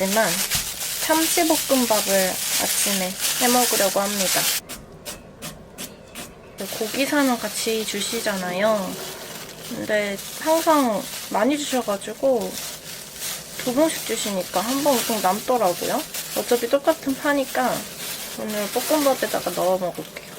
없지만 참치볶음밥을 아침에 해 먹으려고 합니다. 고기사는 같이 주시잖아요. 근데 항상 많이 주셔가지고 두 번씩 주시니까 한번꼭 남더라고요. 어차피 똑같은 파니까 오늘 볶음밥에다가 넣어 먹을게요.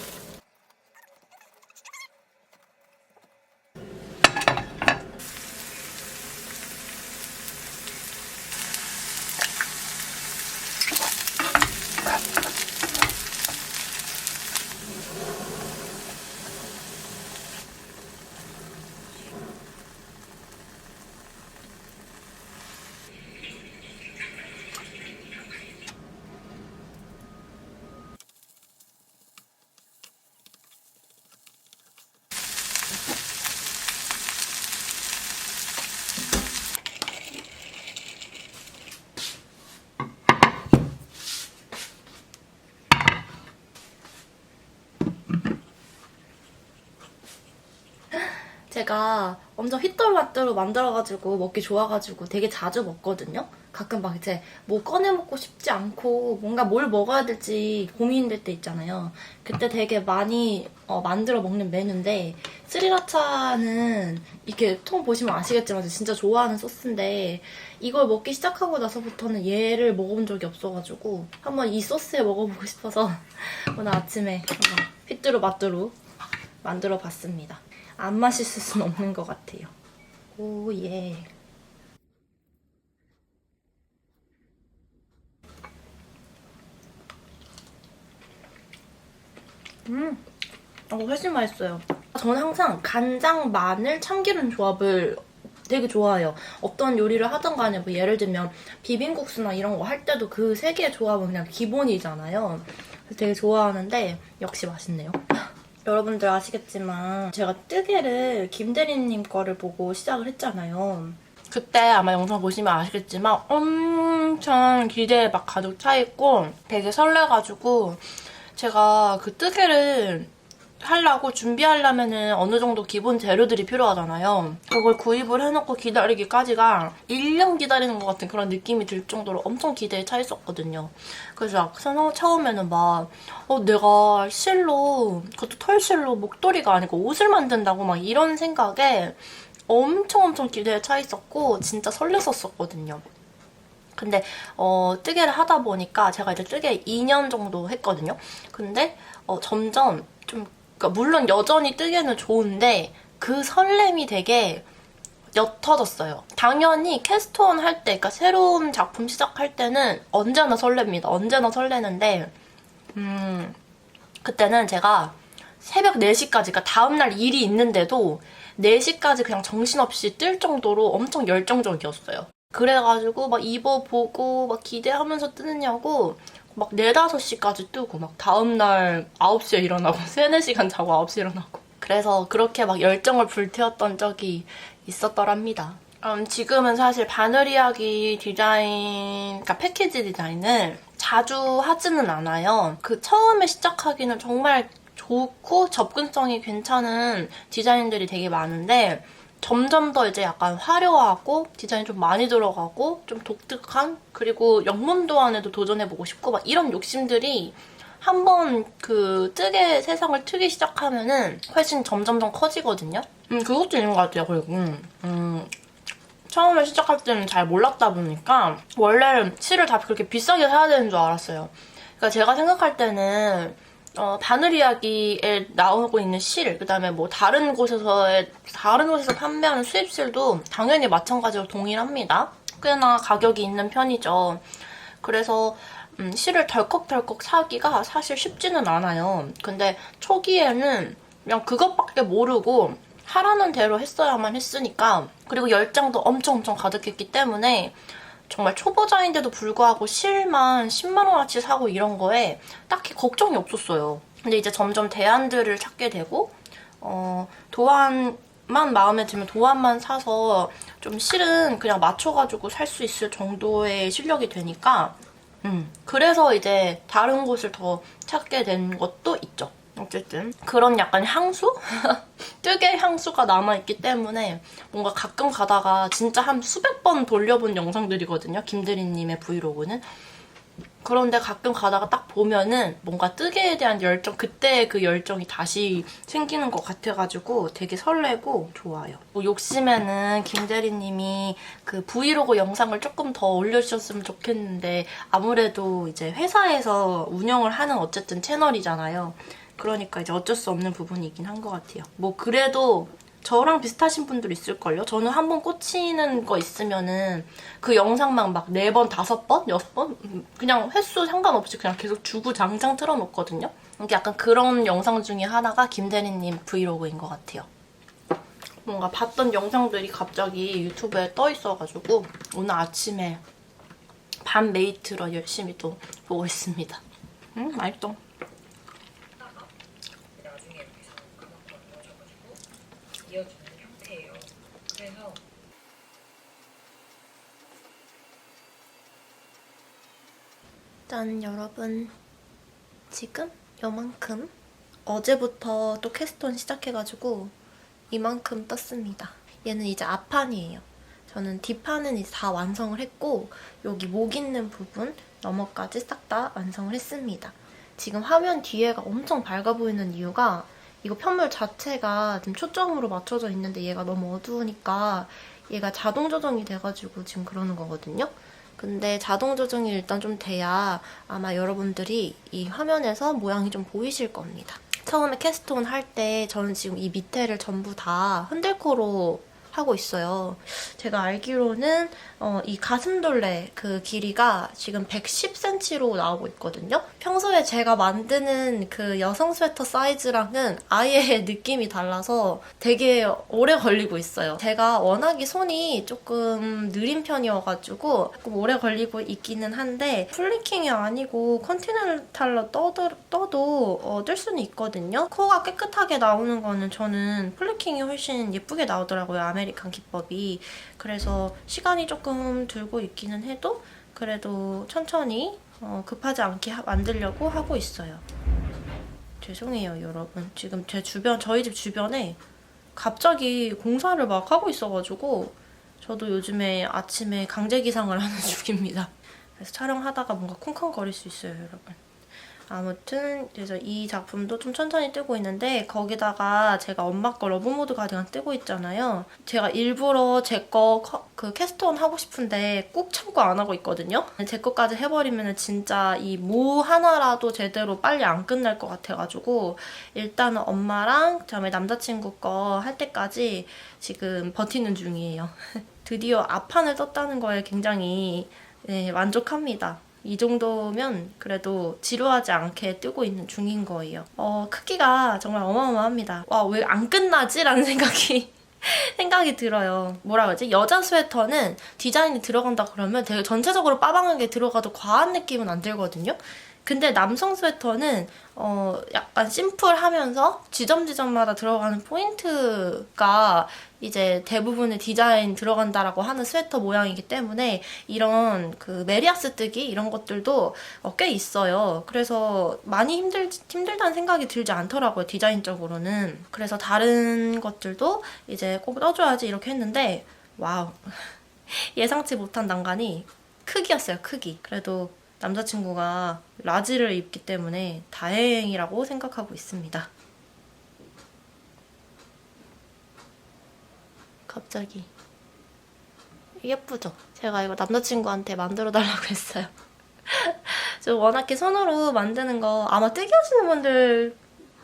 제가 엄청 휘떨마뚤로 만들어가지고 먹기 좋아가지고 되게 자주 먹거든요. 가끔 막 이제 뭐 꺼내 먹고 싶지 않고 뭔가 뭘 먹어야 될지 고민될 때 있잖아요. 그때 되게 많이 어, 만들어 먹는 메뉴인데 스리라차는 이렇게 통 보시면 아시겠지만 진짜 좋아하는 소스인데 이걸 먹기 시작하고 나서부터는 얘를 먹어본 적이 없어가지고 한번 이 소스에 먹어보고 싶어서 오늘 아침에 휘뚜루마뚜루 만들어 봤습니다. 안 맛있을 순 없는 것 같아요. 오, 예. 음, 어, 훨씬 맛있어요. 저는 항상 간장, 마늘, 참기름 조합을 되게 좋아해요. 어떤 요리를 하든 간에 뭐 예를 들면 비빔국수나 이런 거 할 때도 그 세 개의 조합은 그냥 기본이잖아요. 되게 좋아하는데 역시 맛있네요. 여러분들 아시겠지만 제가 뜨개를 김대리님 거를 보고 시작을 했잖아요. 그때 아마 영상 보시면 아시겠지만 엄청 기대에 막 가득 차 있고 되게 설레가지고 제가 그 뜨개를 하려고 준비하려면은 어느 정도 기본 재료들이 필요하잖아요. 그걸 구입을 해놓고 기다리기까지가 1년 기다리는 것 같은 그런 느낌이 들 정도로 엄청 기대에 차 있었거든요. 그래서 막 처음에는 막, 어, 내가 실로, 그것도 털실로 목도리가 아니고 옷을 만든다고 막 이런 생각에 엄청 엄청 기대에 차 있었고, 진짜 설렜었거든요. 근데 어, 뜨개를 하다 보니까 제가 이제 뜨개 2년 정도 했거든요. 근데 어, 점점 좀 그러니까 물론 여전히 뜨개는 좋은데 그 설렘이 되게 옅어졌어요. 당연히 캐스트온 할 때, 그러니까 새로운 작품 시작할 때는 언제나 설렙니다. 언제나 설레는데 음, 그때는 제가 새벽 4시까지, 그러니까 다음날 일이 있는데도 4시까지 그냥 정신없이 뜰 정도로 엄청 열정적이었어요. 그래가지고 막 입어보고 막 기대하면서 뜨느냐고 막 4, 5시까지 뜨고 막 다음날 9시에 일어나고 3, 4시간 자고 9시에 일어나고 그래서 그렇게 막 열정을 불태웠던 적이 있었더랍니다. 음, 지금은 사실 바늘 이야기 디자인, 그러니까 패키지 디자인을 자주 하지는 않아요. 그 처음에 시작하기는 정말 좋고 접근성이 괜찮은 디자인들이 되게 많은데 점점 더 이제 약간 화려하고 디자인 좀 많이 들어가고 좀 독특한 그리고 영문 도 안에도 도전해보고 싶고 막 이런 욕심들이 한번 그 뜨개 세상을 트기 시작하면은 훨씬 점점점 커지거든요. 음 그것도 있는 것 같아요. 그리고 음, 음 처음에 시작할 때는 잘 몰랐다 보니까 원래 실을 다 그렇게 비싸게 사야 되는 줄 알았어요. 그러니까 제가 생각할 때는 어, 바늘 이야기에 나오고 있는 실, 그 다음에 뭐 다른 곳에서의, 다른 곳에서 판매하는 수입실도 당연히 마찬가지로 동일합니다. 꽤나 가격이 있는 편이죠. 그래서, 음, 실을 덜컥덜컥 사기가 사실 쉽지는 않아요. 근데 초기에는 그냥 그것밖에 모르고 하라는 대로 했어야만 했으니까, 그리고 열정도 엄청 엄청 가득했기 때문에, 정말 초보자인데도 불구하고 실만 10만원어치 사고 이런 거에 딱히 걱정이 없었어요. 근데 이제 점점 대안들을 찾게 되고, 어, 도안만 마음에 들면 도안만 사서 좀 실은 그냥 맞춰가지고 살 수 있을 정도의 실력이 되니까, 음, 그래서 이제 다른 곳을 더 찾게 된 것도 있죠. 어쨌든 그런 약간 향수? 뜨개 향수가 남아있기 때문에 뭔가 가끔 가다가 진짜 한 수백 번 돌려본 영상들이거든요. 김대리님의 브이로그는. 그런데 가끔 가다가 딱 보면은 뭔가 뜨개에 대한 열정, 그때의 그 열정이 다시 생기는 것 같아가지고 되게 설레고 좋아요. 뭐 욕심에는 김대리님이 그 브이로그 영상을 조금 더 올려주셨으면 좋겠는데 아무래도 이제 회사에서 운영을 하는 어쨌든 채널이잖아요. 그러니까 이제 어쩔 수 없는 부분이긴 한 것 같아요. 뭐 그래도 저랑 비슷하신 분들 있을걸요? 저는 한 번 꽂히는 거 있으면은 그 영상만 막 네 번, 다섯 번, 여섯 번? 음, 그냥 횟수 상관없이 그냥 계속 주구장창 틀어놓거든요? 이게 약간 그런 영상 중에 하나가 김대리님 브이로그인 것 같아요. 뭔가 봤던 영상들이 갑자기 유튜브에 떠 있어가지고 오늘 아침에 반 메이트로 열심히 또 보고 있습니다. 음, 맛있어. 나중에 이렇게 상가만큼 넣어줘가지고 이어주는 형태예요. 그래서 짠 여러분 지금? 요만큼? 어제부터 또 캐스톤 시작해가지고 이만큼 떴습니다. 얘는 이제 앞판이에요. 저는 뒷판은 이제 다 완성을 했고 여기 목 있는 부분 너머까지 싹 다 완성을 했습니다. 지금 화면 뒤에가 엄청 밝아 보이는 이유가 이거 편물 자체가 지금 초점으로 맞춰져 있는데 얘가 너무 어두우니까 얘가 자동 조정이 돼가지고 지금 그러는 거거든요 근데 자동 조정이 일단 좀 돼야 아마 여러분들이 이 화면에서 모양이 좀 보이실 겁니다. 처음에 캐스톤 할 때 저는 지금 이 밑에를 전부 다 흔들코로 하고 있어요. 제가 알기로는 어, 이 가슴돌레 그 길이가 지금 110cm로 나오고 있거든요. 평소에 제가 만드는 그 여성 스웨터 사이즈랑은 아예 느낌이 달라서 되게 오래 걸리고 있어요. 제가 워낙에 손이 조금 느린 편이어가지고 조금 오래 걸리고 있기는 한데 플리킹이 아니고 컨티넨탈로 떠도, 떠도 어, 뜰 수는 있거든요. 코가 깨끗하게 나오는 거는 저는 플리킹이 훨씬 예쁘게 나오더라고요. 아메리칸 기법이. 그래서 시간이 조금 들고 있기는 해도 그래도 천천히 어, 급하지 않게 하- 만들려고 하고 있어요. 죄송해요, 여러분. 지금 제 주변, 저희 집 주변에 갑자기 공사를 막 하고 있어가지고 저도 요즘에 아침에 강제 기상을 하는 중입니다. 그래서 촬영하다가 뭔가 쿵쾅거릴 수 있어요, 여러분. 아무튼 그래서 이 작품도 좀 천천히 뜨고 있는데 거기다가 제가 엄마 거 러브모드 가디건 뜨고 있잖아요. 제가 일부러 제 거 그 캐스톤 하고 싶은데 꾹 참고 안 하고 있거든요. 제 거까지 해버리면 진짜 이모 하나라도 제대로 빨리 안 끝날 것 같아가지고 일단은 엄마랑 그다음에 남자친구 거 할 때까지 지금 버티는 중이에요. 드디어 앞판을 떴다는 거에 굉장히 네, 만족합니다. 이 정도면 그래도 지루하지 않게 뜨고 있는 중인 거예요. 어, 크기가 정말 어마어마합니다. 와, 왜 안 끝나지? 라는 생각이 생각이 들어요. 뭐라 그러지? 여자 스웨터는 디자인이 들어간다 그러면 되게 전체적으로 빠방하게 들어가도 과한 느낌은 안 들거든요. 근데 남성 스웨터는 어 약간 심플하면서 지점 지점마다 들어가는 포인트가 이제 대부분의 디자인 들어간다라고 하는 스웨터 모양이기 때문에 이런 그 메리아스 뜨기 이런 것들도 어, 꽤 있어요. 그래서 많이 힘들 힘들다는 생각이 들지 않더라고요 디자인적으로는. 그래서 다른 것들도 이제 꼭 떠줘야지 이렇게 했는데 와우 예상치 못한 난간이 크기였어요 크기. 그래도 남자친구가 라지를 입기 때문에 다행이라고 생각하고 있습니다. 갑자기 예쁘죠? 제가 이거 남자친구한테 만들어 달라고 했어요. 저 워낙에 손으로 만드는 거 아마 뜨기 하시는 분들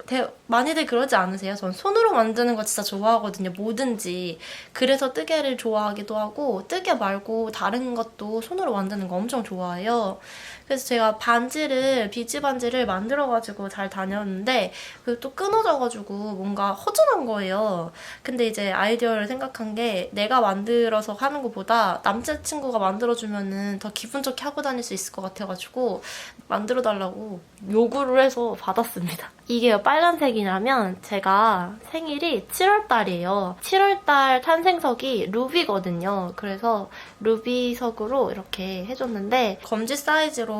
대- 많이들 그러지 않으세요? 전 손으로 만드는 거 진짜 좋아하거든요. 뭐든지. 그래서 뜨개를 좋아하기도 하고 뜨개 말고 다른 것도 손으로 만드는 거 엄청 좋아해요. 그래서 제가 반지를 비즈 반지를 만들어가지고 잘 다녔는데 그 또 끊어져가지고 뭔가 허전한 거예요. 근데 이제 아이디어를 생각한 게 내가 만들어서 하는 것보다 남자친구가 만들어주면은 더 기분 좋게 하고 다닐 수 있을 것 같아가지고 만들어 달라고 요구를 해서 받았습니다. 이게 빨간색이라면 제가 생일이 7월달이에요. 7월달 탄생석이 루비거든요. 그래서 루비석으로 이렇게 해줬는데 검지 사이즈로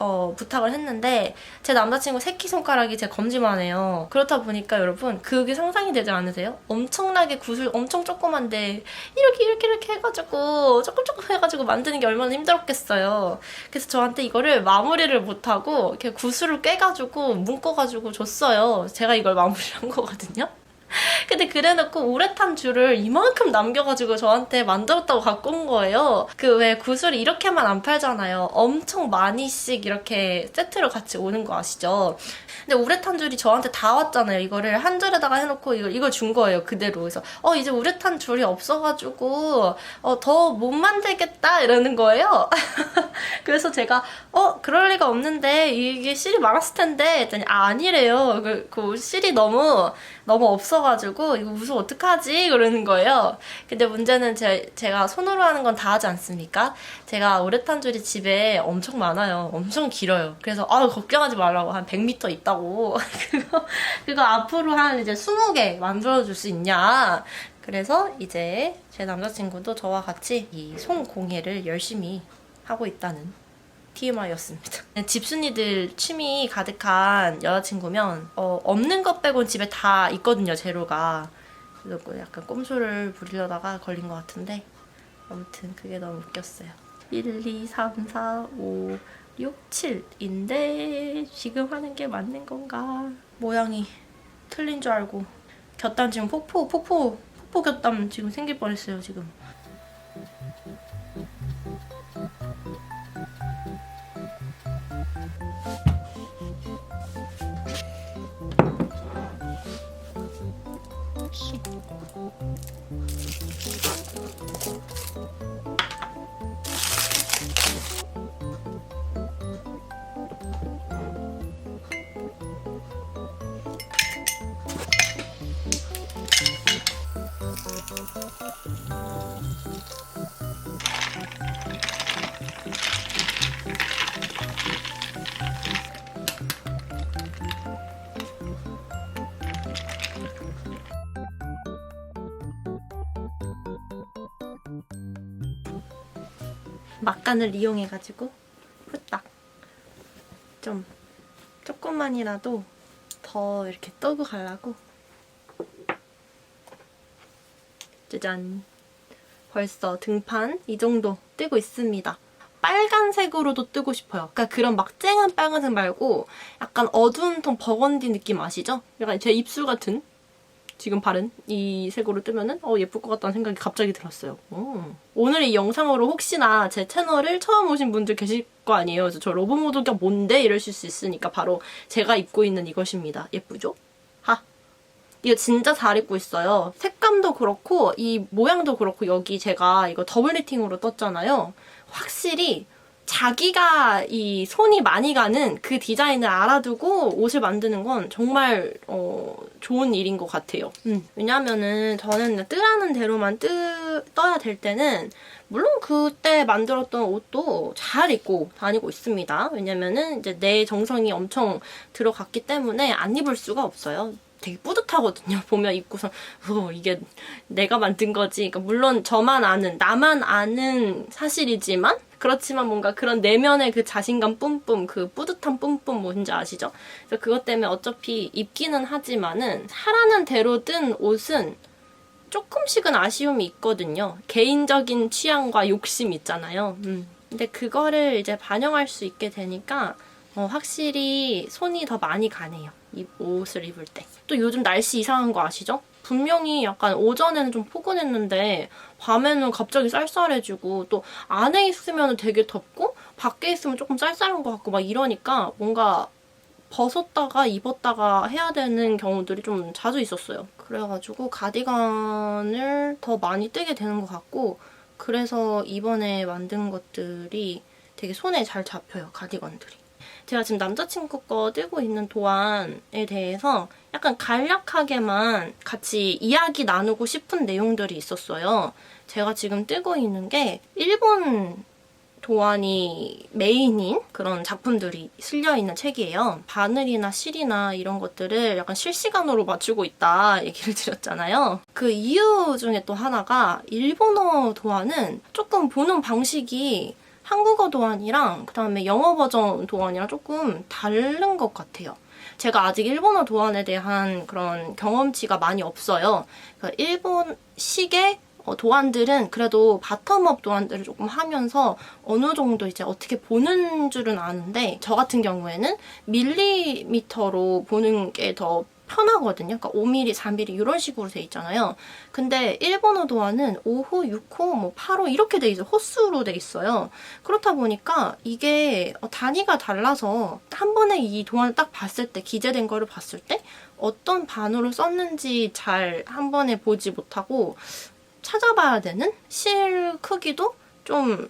어, 부탁을 했는데 제 남자친구 새끼손가락이 제 검지만 해요. 그렇다 보니까 여러분 그게 상상이 되지 않으세요? 엄청나게 구슬 엄청 조그만데 이렇게 이렇게 이렇게 해가지고 조금 조금 해가지고 만드는 게 얼마나 힘들었겠어요. 그래서 저한테 이거를 마무리를 못하고 이렇게 구슬을 꿰가지고 묶어가지고 줬어요. 제가 이걸 마무리한 거거든요. 근데 그래놓고 우레탄 줄을 이만큼 남겨가지고 저한테 만들었다고 갖고 온 거예요. 그 왜 구슬이 이렇게만 안 팔잖아요. 엄청 많이씩 이렇게 세트로 같이 오는 거 아시죠? 근데 우레탄 줄이 저한테 다 왔잖아요. 이거를 한 줄에다가 해놓고 이걸, 이걸 준 거예요. 그대로. 그래서 어 이제 우레탄 줄이 없어가지고 어 더 못 만들겠다 이러는 거예요. 그래서 제가 어 그럴 리가 없는데 이게 실이 많았을 텐데 했더니 아 아니래요. 그, 그 실이 너무 너무 없어가지고 이거 무슨 어떡하지 그러는 거예요. 근데 문제는 제, 제가 손으로 하는 건 다 하지 않습니까? 제가 우레탄 줄이 집에 엄청 많아요. 엄청 길어요. 그래서 아 걱정하지 말라고 한 100m 있다고 그거 그거 앞으로 한 이제 20개 만들어 줄 수 있냐? 그래서 이제 제 남자친구도 저와 같이 이 손공예를 열심히 하고 있다는 TMI였습니다. 집순이들 취미 가득한 여자친구면 어, 없는 것 빼곤 집에 다 있거든요 재료가. 그래서 그 약간 꼼수를 부리려다가 걸린 것 같은데 아무튼 그게 너무 웃겼어요. 1, 2, 3, 4, 5, 6, 7인데 지금 하는 게 맞는 건가? 모양이 틀린 줄 알고 곁담 지금 폭포 폭포 폭포 곁담 지금 생길 뻔했어요 지금. フフフフ。 막간을 이용해가지고 후딱 좀 조금만이라도 더 이렇게 떠고 가려고 짜잔 벌써 등판 이 정도 뜨고 있습니다. 빨간색으로도 뜨고 싶어요. 그러니까 그런 막 쨍한 빨간색 말고 약간 어두운 톤 버건디 느낌 아시죠? 약간 제 입술 같은 지금 바른 이 색으로 뜨면은 어 예쁠 것 같다는 생각이 갑자기 들었어요. 오. 오늘 이 영상으로 혹시나 제 채널을 처음 오신 분들 계실 거 아니에요. 그래서 저 로보모드가 뭔데 이러실 수 있으니까 바로 제가 입고 있는 이것입니다. 예쁘죠? 하. 이거 진짜 잘 입고 있어요. 색감도 그렇고 이 모양도 그렇고 여기 제가 이거 더블 니팅으로 떴잖아요. 확실히 자기가 이 손이 많이 가는 그 디자인을 알아두고 옷을 만드는 건 정말 어, 좋은 일인 것 같아요. 음. 왜냐면은 저는 뜨라는 대로만 뜨, 떠야 될 때는 물론 그때 만들었던 옷도 잘 입고 다니고 있습니다. 왜냐면은 이제 내 정성이 엄청 들어갔기 때문에 안 입을 수가 없어요. 되게 뿌듯하거든요. 보면 입고서 어, 이게 내가 만든 거지. 그러니까 물론 저만 아는 나만 아는 사실이지만 그렇지만 뭔가 그런 내면의 그 자신감 뿜뿜 그 뿌듯함 뿜뿜 뭔지 아시죠? 그래서 그것 때문에 어차피 입기는 하지만은 하라는 대로 뜬 옷은 조금씩은 아쉬움이 있거든요. 개인적인 취향과 욕심 있잖아요. 음. 근데 그거를 이제 반영할 수 있게 되니까 어, 확실히 손이 더 많이 가네요. 이 옷을 입을 때. 또 요즘 날씨 이상한 거 아시죠? 분명히 약간 오전에는 좀 포근했는데 밤에는 갑자기 쌀쌀해지고 또 안에 있으면 되게 덥고 밖에 있으면 조금 쌀쌀한 것 같고 막 이러니까 뭔가 벗었다가 입었다가 해야 되는 경우들이 좀 자주 있었어요. 그래가지고 가디건을 더 많이 뜨게 되는 것 같고 그래서 이번에 만든 것들이 되게 손에 잘 잡혀요, 가디건들이. 제가 지금 남자친구 거 뜨고 있는 도안에 대해서 약간 간략하게만 같이 이야기 나누고 싶은 내용들이 있었어요. 제가 지금 뜨고 있는 게 일본 도안이 메인인 그런 작품들이 실려있는 책이에요. 바늘이나 실이나 이런 것들을 약간 실시간으로 맞추고 있다 얘기를 드렸잖아요. 그 이유 중에 또 하나가 일본어 도안은 조금 보는 방식이 한국어 도안이랑 그다음에 영어 버전 도안이랑 조금 다른 것 같아요. 제가 아직 일본어 도안에 대한 그런 경험치가 많이 없어요. 그러니까 일본식의 어, 도안들은 그래도 바텀업 도안들을 조금 하면서 어느 정도 이제 어떻게 보는 줄은 아는데 저 같은 경우에는 밀리미터로 보는 게더 편하거든요. 그러니까 5mm, 4mm 이런 식으로 돼 있잖아요. 근데 일본어 도안은 5호, 6호, 뭐 8호 이렇게 돼 있어요. 호수로 돼 있어요. 그렇다 보니까 이게 어, 단위가 달라서 한 번에 이 도안을 딱 봤을 때 기재된 거를 봤을 때 어떤 반으로 썼는지 잘 한 번에 보지 못하고 찾아봐야 되는 실 크기도 좀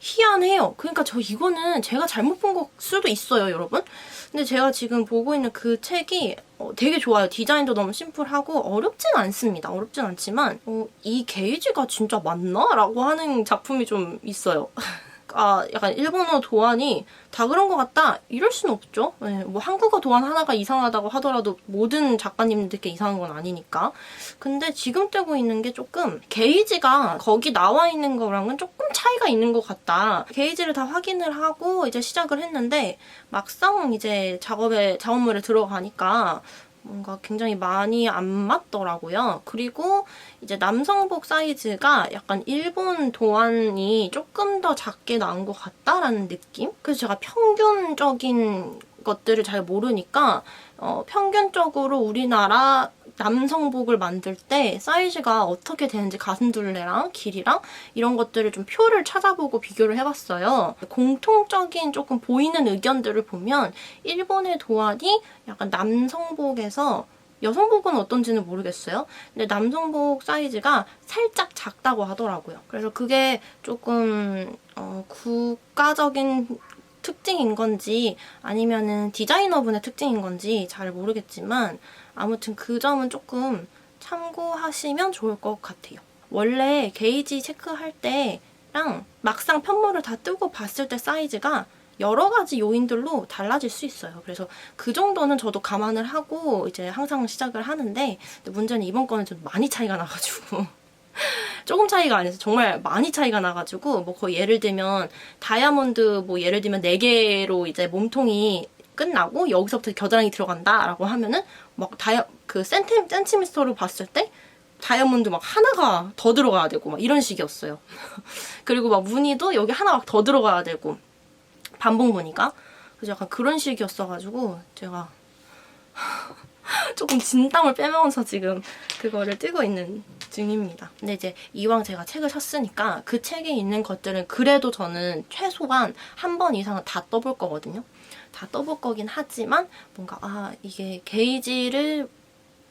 희한해요. 그러니까 저 이거는 제가 잘못 본걸 수도 있어요, 여러분. 근데 제가 지금 보고 있는 그 책이 어, 되게 좋아요. 디자인도 너무 심플하고 어렵진 않습니다. 어렵진 않지만 어, 이 게이지가 진짜 맞나? 라고 하는 작품이 좀 있어요. 아, 약간 일본어 도안이 다 그런 것 같다? 이럴 순 없죠. 네, 뭐 한국어 도안 하나가 이상하다고 하더라도 모든 작가님들께 이상한 건 아니니까. 근데 지금 뜨고 있는 게 조금 게이지가 거기 나와 있는 거랑은 조금 차이가 있는 것 같다. 게이지를 다 확인을 하고 이제 시작을 했는데 막상 이제 작업에 작업물에 들어가니까 뭔가 굉장히 많이 안 맞더라고요. 그리고 이제 남성복 사이즈가 약간 일본 도안이 조금 더 작게 나온 것 같다라는 느낌? 그래서 제가 평균적인 것들을 잘 모르니까 어, 평균적으로 우리나라 남성복을 만들 때 사이즈가 어떻게 되는지 가슴둘레랑 길이랑 이런 것들을 좀 표를 찾아보고 비교를 해봤어요. 공통적인 조금 보이는 의견들을 보면 일본의 도안이 약간 남성복에서 여성복은 어떤지는 모르겠어요. 근데 남성복 사이즈가 살짝 작다고 하더라고요. 그래서 그게 조금 어, 국가적인 특징인 건지 아니면은 디자이너분의 특징인 건지 잘 모르겠지만 아무튼 그 점은 조금 참고하시면 좋을 것 같아요. 원래 게이지 체크할 때랑 막상 편물을 다 뜨고 봤을 때 사이즈가 여러 가지 요인들로 달라질 수 있어요. 그래서 그 정도는 저도 감안을 하고 이제 항상 시작을 하는데 문제는 이번 거는 좀 많이 차이가 나가지고 조금 차이가 아니어서 정말 많이 차이가 나가지고 뭐 거의 예를 들면 다이아몬드 뭐 예를 들면 4개로 이제 몸통이 끝나고 여기서부터 겨드랑이 들어간다라고 하면은 막 다이아 그 센티, 센티미터로 봤을 때 다이아몬드 막 하나가 더 들어가야 되고 막 이런 식이었어요. 그리고 막 무늬도 여기 하나 막더 들어가야 되고 반복 무늬가 그래서 약간 그런 식이었어가지고 제가 조금 진땀을 빼면서 지금 그거를 뜨고 있는 중입니다. 근데 이제 이왕 제가 책을 샀으니까 그 책에 있는 것들은 그래도 저는 최소한 한 번 이상은 다 떠볼 거거든요. 다 떠볼 거긴 하지만 뭔가 아 이게 게이지를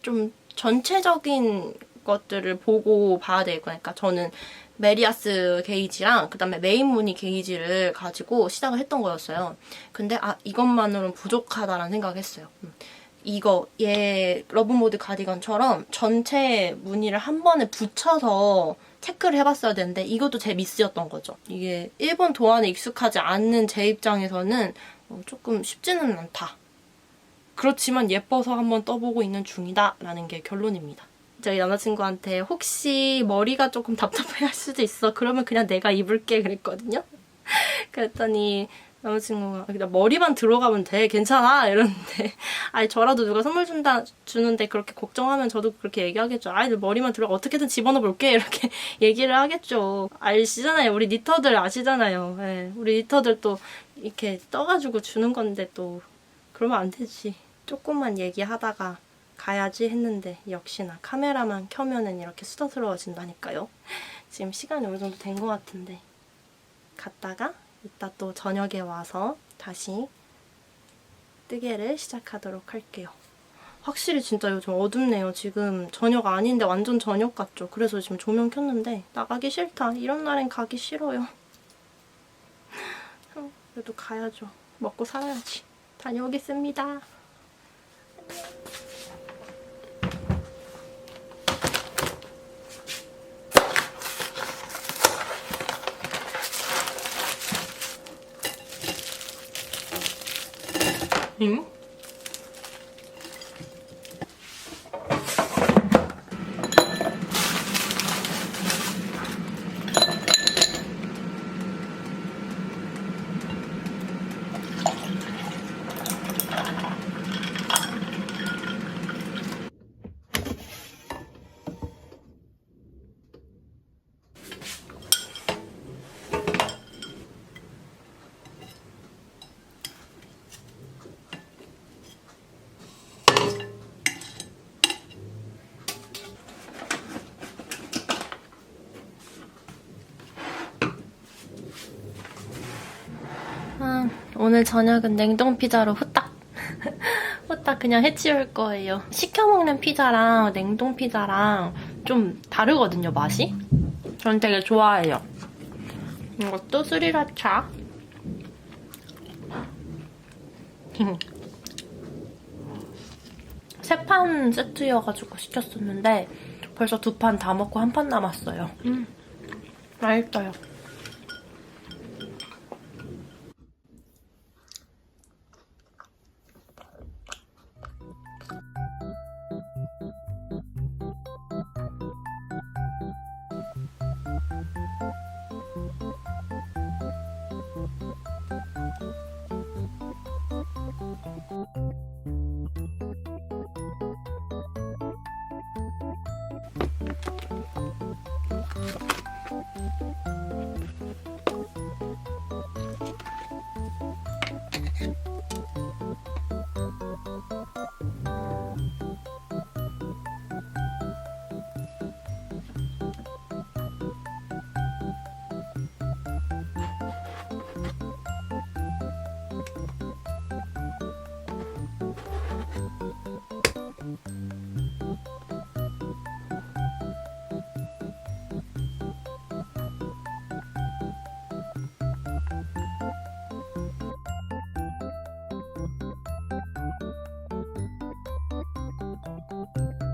좀 전체적인 것들을 보고 봐야 될 거니까 저는 메리아스 게이지랑 그 다음에 메인 무늬 게이지를 가지고 시작을 했던 거였어요. 근데 아 이것만으로는 부족하다라는 생각을 했어요. 음. 이거 얘 러브모드 가디건처럼 전체 무늬를 한 번에 붙여서 체크를 해봤어야 되는데 이것도 제 미스였던 거죠. 이게 일본 도안에 익숙하지 않는 제 입장에서는 어, 조금 쉽지는 않다. 그렇지만 예뻐서 한번 떠보고 있는 중이다 라는 게 결론입니다. 저희 남자친구한테 혹시 머리가 조금 답답해 할 수도 있어. 그러면 그냥 내가 입을게 그랬거든요. 그랬더니 남자친구가 그냥 머리만 들어가면 돼 괜찮아 이러는데. 아니 저라도 누가 선물 준다 주는데 그렇게 걱정하면 저도 그렇게 얘기하겠죠. 아이 머리만 들어가 어떻게든 집어넣어 볼게 이렇게 얘기를 하겠죠. 아시잖아요. 우리 니터들 아시잖아요. 예, 우리 니터들 또 이렇게 떠가지고 주는 건데 또 그러면 안 되지. 조금만 얘기하다가 가야지 했는데 역시나 카메라만 켜면은 이렇게 수다스러워진다니까요. 지금 시간이 어느 정도 된 것 같은데. 갔다가 이따 또 저녁에 와서 다시 뜨개를 시작하도록 할게요. 확실히 진짜 요즘 어둡네요. 지금 저녁 아닌데 완전 저녁 같죠? 그래서 지금 조명 켰는데 나가기 싫다. 이런 날엔 가기 싫어요. 그래도 가야죠. 먹고 살아야지. 다녀오겠습니다. 오늘 저녁은 냉동 피자로 후딱 후딱 그냥 해치울 거예요. 시켜 먹는 피자랑 냉동 피자랑 좀 다르거든요 맛이. 전 되게 좋아해요. 이것도 스리라차. 세 판 세트여가지고 시켰었는데 벌써 두 판 다 먹고 한 판 남았어요. 음, 맛있어요. うん。